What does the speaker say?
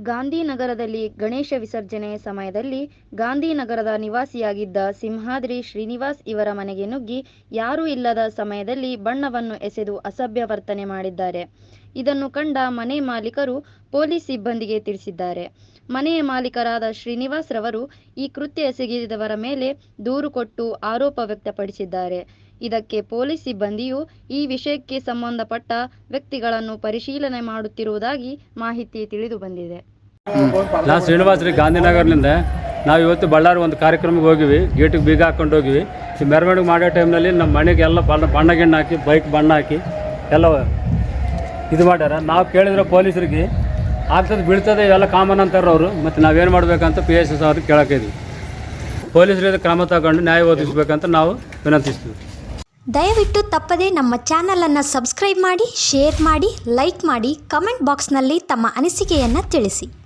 ಗಾಂಧಿನಗರದಲ್ಲಿ ಗಣೇಶ ವಿಸರ್ಜನೆ ಸಮಯದಲ್ಲಿ ಗಾಂಧಿನಗರದ ನಿವಾಸಿಯಾಗಿದ್ದ ಸಿಂಹಾದ್ರಿ ಶ್ರೀನಿವಾಸ್ ಇವರ ಮನೆಗೆ ನುಗ್ಗಿ ಯಾರೂ ಇಲ್ಲದ ಸಮಯದಲ್ಲಿ ಬಣ್ಣವನ್ನು ಎಸೆದು ಅಸಭ್ಯ ವರ್ತನೆ ಮಾಡಿದ್ದಾರೆ. ಇದನ್ನು ಕಂಡ ಮನೆ ಮಾಲೀಕರು ಪೊಲೀಸ್ ಸಿಬ್ಬಂದಿಗೆ ತಿಳಿಸಿದ್ದಾರೆ. ಮನೆಯ ಮಾಲೀಕರಾದ ಶ್ರೀನಿವಾಸ್ ರವರು ಈ ಕೃತ್ಯ ಎಸಗಿದವರ ಮೇಲೆ ದೂರು ಕೊಟ್ಟು ಆರೋಪ ವ್ಯಕ್ತಪಡಿಸಿದ್ದಾರೆ. ಇದಕ್ಕೆ ಪೊಲೀಸ್ ಸಿಬ್ಬಂದಿಯು ಈ ವಿಷಯಕ್ಕೆ ಸಂಬಂಧಪಟ್ಟ ವ್ಯಕ್ತಿಗಳನ್ನು ಪರಿಶೀಲನೆ ಮಾಡುತ್ತಿರುವುದಾಗಿ ಮಾಹಿತಿ ತಿಳಿದು ನಾನು ಶ್ರೀನಿವಾಸ್ ರೀ, ಗಾಂಧಿನಗರ್ನಿಂದ. ನಾವು ಇವತ್ತು ಬಳ್ಳಾರಿ ಒಂದು ಕಾರ್ಯಕ್ರಮಕ್ಕೆ ಹೋಗಿವಿ, ಗೇಟಿಗೆ ಬೀಗ ಹಾಕೊಂಡು ಹೋಗಿವಿ. ಈ ಮೆರವಣಿಗೆ ಮಾಡೋ ಟೈಮ್ನಲ್ಲಿ ನಮ್ಮ ಮನೆಗೆ ಎಲ್ಲ ಬಣ್ಣ ಬಣ್ಣ ಗಿಣ್ಣ ಹಾಕಿ, ಬೈಕ್ ಬಣ್ಣ ಹಾಕಿ, ಎಲ್ಲ ಇದು ಮಾಡ್ಯಾರ. ನಾವು ಕೇಳಿದ್ರೆ ಪೊಲೀಸರಿಗೆ, ಆಗ್ತದೆ ಬೀಳ್ತದೆ, ಇವೆಲ್ಲ ಕಾಮನ್ ಅಂತಾರೆ ಅವರು. ಮತ್ತು ನಾವೇನು ಮಾಡಬೇಕಂತ ಪಿ ಎಸ್ ಎಸ್ ಅವ್ರಿಗೆ ಕೇಳೋಕ್ಕಿದ್ವಿ ಪೊಲೀಸರು ಇದು ಕ್ರಮ ತಗೊಂಡು ನ್ಯಾಯ ಒದಗಿಸ್ಬೇಕಂತ ನಾವು ವಿನಂತಿಸ್ತೀವಿ. ದಯವಿಟ್ಟು ತಪ್ಪದೇ ನಮ್ಮ ಚಾನಲನ್ನು ಸಬ್ಸ್ಕ್ರೈಬ್ ಮಾಡಿ ಶೇರ್ ಮಾಡಿ ಲೈಕ್ ಮಾಡಿ ಕಮೆಂಟ್ ಬಾಕ್ಸ್ನಲ್ಲಿ ತಮ್ಮ ಅನಿಸಿಕೆಯನ್ನು ತಿಳಿಸಿ.